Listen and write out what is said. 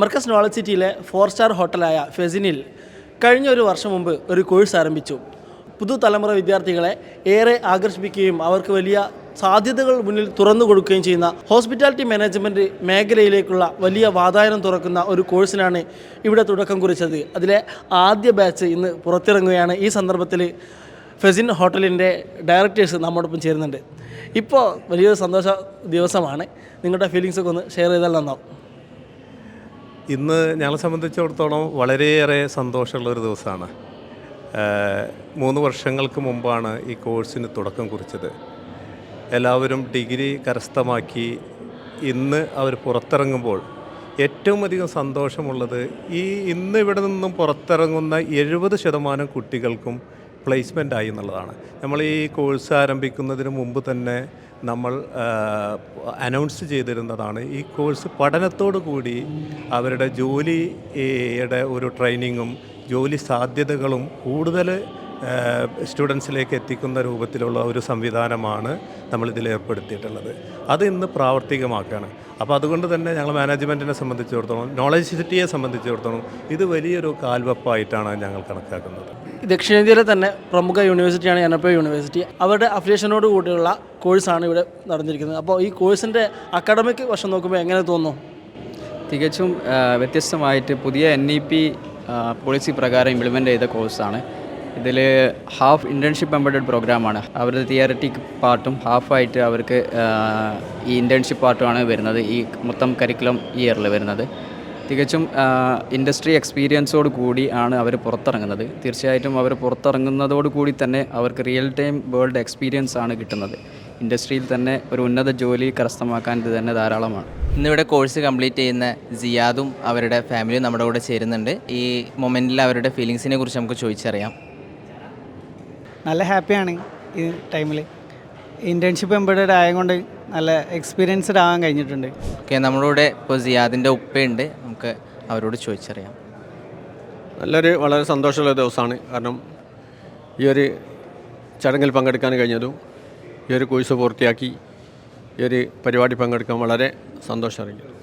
Markaz knowledge സിറ്റിയിലെ four star ഹോട്ടലായ ഫെസിനിൽ കഴിഞ്ഞ ഒരു വർഷം മുമ്പ് ഒരു കോഴ്സ് ആരംഭിച്ചു. പുതുതലമുറ വിദ്യാർത്ഥികളെ ഏറെ ആകർഷിപ്പിക്കുകയും അവർക്ക് വലിയ സാധ്യതകൾ മുന്നിൽ തുറന്നു കൊടുക്കുകയും ചെയ്യുന്ന ഹോസ്പിറ്റാലിറ്റി മാനേജ്മെന്റ് മേഖലയിലേക്കുള്ള വലിയ വാതായനം തുറക്കുന്ന ഒരു കോഴ്സിനാണ് ഇവിടെ തുടക്കം കുറിച്ചത്. അതിലെ ആദ്യ ബാച്ച് ഇന്ന് പുറത്തിറങ്ങുകയാണ്. ഈ സന്ദർഭത്തിൽ ഫെസിൻ ഹോട്ടലിന്റെ ഡയറക്ടേഴ്സ് നമ്മോടൊപ്പം ചേരുന്നുണ്ട്. ഇപ്പോൾ വലിയൊരു സന്തോഷ ദിവസമാണ്. നിങ്ങളുടെ ഫീലിങ്സൊക്കെ ഒന്ന് ഷെയർ ചെയ്താൽ നന്നാവും. ഇന്ന് ഞങ്ങളെ സംബന്ധിച്ചിടത്തോളം വളരെയേറെ സന്തോഷമുള്ള ഒരു ദിവസമാണ് മൂന്ന് വർഷങ്ങൾക്ക് മുമ്പാണ് ഈ കോഴ്സിന് തുടക്കം കുറിച്ചത്. എല്ലാവരും ഡിഗ്രി കരസ്ഥമാക്കി ഇന്ന് അവർ പുറത്തിറങ്ങുമ്പോൾ ഏറ്റവും അധികം സന്തോഷമുള്ളത് ഈ ഇന്ന് ഇവിടെ നിന്നും പുറത്തിറങ്ങുന്ന എഴുപത് ശതമാനം കുട്ടികൾക്കും പ്ലേസ്മെന്റ് ആയി എന്നുള്ളതാണ്. നമ്മൾ ഈ കോഴ്സ് ആരംഭിക്കുന്നതിന് മുമ്പ് തന്നെ നമ്മൾ അനൗൺസ് ചെയ്തിരുന്നതാണ്. ഈ കോഴ്സ് പഠനത്തോടു കൂടി അവരുടെ ജോലിയുടെ ഒരു ട്രെയിനിങ്ങും ജോലി സാധ്യതകളും കൂടുതൽ സ്റ്റുഡൻസിലേക്ക് എത്തിക്കുന്ന രൂപത്തിലുള്ള ഒരു സംവിധാനമാണ് നമ്മളിതിൽ ഏർപ്പെടുത്തിയിട്ടുള്ളത്. അത് ഇന്ന് പ്രാവർത്തികമാക്കുകയാണ്. അപ്പോൾ അതുകൊണ്ട് തന്നെ ഞങ്ങൾ മാനേജ്മെന്റിനെ സംബന്ധിച്ചിടത്തോളം നോളജ് സിറ്റിയെ സംബന്ധിച്ചിടത്തോളം ഇത് വലിയൊരു കാൽവെപ്പായിട്ടാണ് ഞങ്ങൾ കണക്കാക്കുന്നത്. ദക്ഷിണേന്ത്യയിലെ തന്നെ പ്രമുഖ യൂണിവേഴ്സിറ്റിയാണ് എൻ യൂണിവേഴ്സിറ്റി. അവരുടെ അഫിലിയേഷനോട് കൂടിയുള്ള കോഴ്സാണ് ഇവിടെ നടന്നിരിക്കുന്നത്. അപ്പോൾ ഈ കോഴ്സിന്റെ അക്കാഡമിക് വശം നോക്കുമ്പോൾ എങ്ങനെ തോന്നുന്നു? തികച്ചും വ്യത്യസ്തമായിട്ട് പുതിയ എൻ ഇ പി പോളിസി പ്രകാരം ഇംപ്ലിമെന്റ് ചെയ്ത കോഴ്സാണ് ഇതിൽ ഹാഫ് ഇന്റേൺഷിപ്പ് എംബഡഡ് പ്രോഗ്രാമാണ് അവരുടെ തിയററ്റിക് പാർട്ടും ഹാഫായിട്ട് അവർക്ക് ഈ ഇന്റേൺഷിപ്പ് പാർട്ടുമാണ് വരുന്നത്. ഈ മൊത്തം കരിക്കുലം ഇയറിൽ വരുന്നത്. തികച്ചും ഇൻഡസ്ട്രി എക്സ്പീരിയൻസോട് കൂടി ആണ് അവർ പുറത്തിറങ്ങുന്നത്. തീർച്ചയായിട്ടും അവർ പുറത്തിറങ്ങുന്നതോട് കൂടി തന്നെ അവർക്ക് റിയൽ ടൈം വേൾഡ് എക്സ്പീരിയൻസ് ആണ് കിട്ടുന്നത്. ഇൻഡസ്ട്രിയിൽ തന്നെ ഒരു ഉന്നത ജോലി കരസ്ഥമാക്കാൻ ഇത് തന്നെ ധാരാളമാണ്. ഇന്നിവിടെ കോഴ്സ് കംപ്ലീറ്റ് ചെയ്യുന്ന സിയാദും അവരുടെ ഫാമിലിയും നമ്മുടെ കൂടെ ചേരുന്നുണ്ട്. ഈ മൊമെന്റിൽ അവരുടെ ഫീലിങ്സിനെ കുറിച്ച് നമുക്ക് ചോദിച്ചറിയാം. നല്ല ഹാപ്പിയാണ് ഈ ടൈമിൽ ഇന്റേൺഷിപ്പ് എംബഡഡ് ആയതുകൊണ്ട് നല്ല എക്സ്പീരിയൻസ്ഡ് ആവാൻ കഴിഞ്ഞിട്ടുണ്ട്. ഓക്കെ നമ്മുടെ കൂടെ ഇപ്പോൾ സിയാദിന്റെ ഉപ്പയുണ്ട്. നമുക്ക് അവരോട് ചോദിച്ചറിയാം. നല്ലൊരു വളരെ സന്തോഷമുള്ള ദിവസമാണ്. കാരണം ഈ ഒരു ചടങ്ങിൽ പങ്കെടുക്കാൻ കഴിഞ്ഞതും ഈ ഒരു കോഴ്സ് പൂർത്തിയാക്കി ഈ ഒരു പരിപാടി പങ്കെടുക്കാൻ വളരെ സന്തോഷം അറിയിക്കുന്നു.